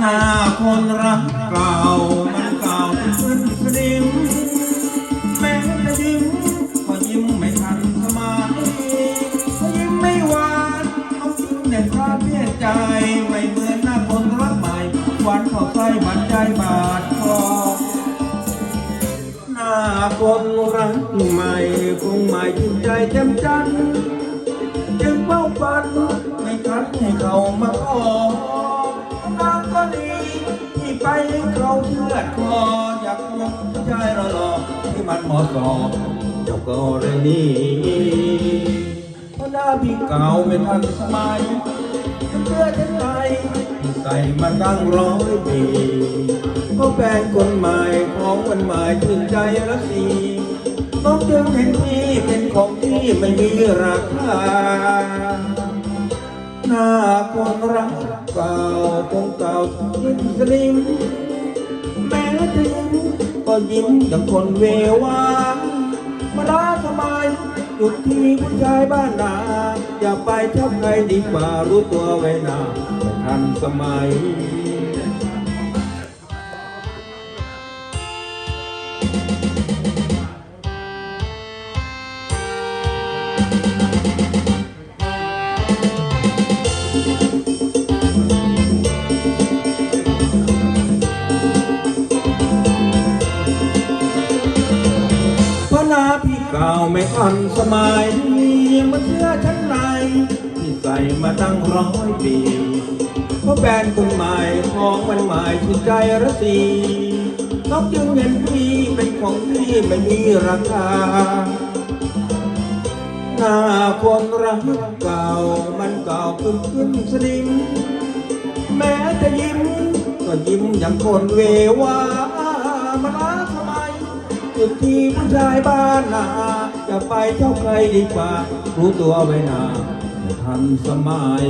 หน้าคนรักเก่ามันเก่าขึ้นสนิมแม้จะยิ้มก็ยิ้มไม่ทันสมัยก็ยิ้มไม่หวานเขายิ้มในความเพียใจไม่เหมือนหน้าคนรักใหม่หวานเข้าใจมันใจบาดคอหน้าคนรักใหม่คงหมายยิ้มใจเต็มจันจึงเป้าฝันไม่ทันให้เขามาขอ นางก็ดีที่ไปเขาเชื่อดคออยากควงผู้ชายหล่อที่มันเหมาะสมเจ้าก็เลยนี่เพราะหน้าพี่เก่าไม่ทันสมัยเสื้อชั้นในที่ใส่มาตั้งร้อยปีก็แฟนคนใหม่ของวันใหม่ถึงใจละสีต้องจึงเห็นที่เป็นของที่ไม่มีราคาหน้าคนรักเก่าคงเก่า ยิ้มสลิม แม้จะยิ้มก็ยิ้มอย่างคนเววามาลาสมัยหยุดที่ผู้ชายบ้านนา อย่าไปชอบใครดีกว่ารู้ตัวไว้นาไม่ทันสมัย เก่าไม่ทันสมัยยังมาเสื้อชั้นในที่ใส่มาตั้งร้อยปีเพราะแบรนด์คนใหม่ของมันใหม่ที่ใจระสีนอกจึงเห็นพี่เป็นของที่ไม่มีราคาหน้าคนรักเก่ามันเก่าขึ้นขึ้นสนิมแม้จะยิ้ม ก็ยิ้มอย่างคนเววามาล้าทำไม จุดที่ผู้ชายบ้านนาจะไปเท่าใครดีกว่า รู้ตัวไว้นาทันสมัย